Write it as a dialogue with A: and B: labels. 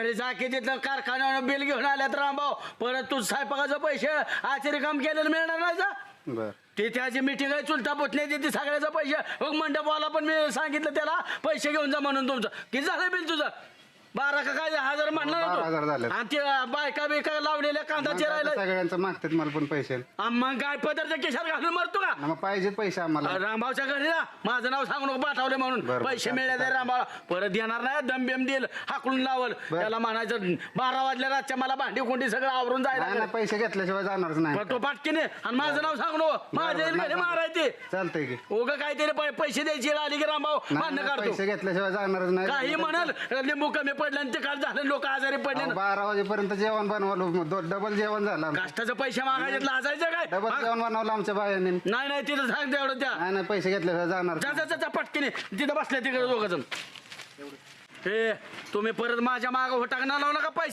A: घरी जा की तिथलं कारखान्यानं बिल घेऊन आल्यात रामभाऊ. परत तू स्वयंपाकाचं पैसे आचारी काम केलेलं मिळणार नाही जा.
B: बर.
A: ते त्याची मिटिंग आहे चुलता पुतण्याची ती सगळ्याचं पैसे. मग मंडपवाला पण मी सांगितलं त्याला पैसे घेऊन जा म्हणून तुमचं. किती झालं बिल तुझं? बारा का काय? हजार म्हणलं ना
B: बारा हजार
A: तू?
B: झाले.
A: आणि ते बायका बिका लावलेल्या कांदा
B: मग
A: चिरायला
B: आता सगळ्यांचं मागतात मला पण पैसे.
A: आ, मग काय पदार्थ केशात घालून मरतो का?
B: मग पाहिजेत पैसे आम्हाला.
A: रामभाऊच्या घरी ना माझं नाव सांगू नको पाठवले म्हणून.
B: बरं,
A: पैसे
B: चालतंय,
A: मिळाले. रामभाऊ. परत येणार नाही दम बिम देईल. हाकलून लावल.
B: बरं.
A: त्याला म्हणायचं बारा वाजल्या रातच्या मला भांडी कोंडी सगळं आवरून
B: नाही
A: जायला
B: नाही, पैसे घेतल्याशिवाय जाणारच नाही.
A: तो पाटकीने. आणि माझं नाव सांगू नको. माझ्या
B: बरं,
A: घरी
B: बरं.
A: मारायचे
B: चालतंय की.
A: उगा काहीतरी पै- पैसे द्यायचे आली की रामभाऊ
B: नाही,
A: भांडणं
B: नाही,
A: काढतो
B: पैसे घेतल्याशिवाय जाणारच नाही.
A: काही म्हणाल लिंबू कमी पडलं आणि ते काल झालं लोक आजारी पडले
B: अहो. बारा वाजेपर्यंत जेवण बनवलं. डबल जेवण झालं आमचं.
A: काष्टाचं पैसे मागायचे लाजायचं काय?
B: डबल
A: हा?
B: जेवण बनवलं आमच्या बायाने.
A: नाही नाही तिथं सांग तेवढं त्या.
B: नाही नाही पैसे घेतल्याशिवाय जाणार.
A: जा जा जा, जा पटकीने. तिथं बसल्या तिकडे दोघ जण. हे तुम्ही परत माझ्या मागं होटाक ना लावू नका पैसे?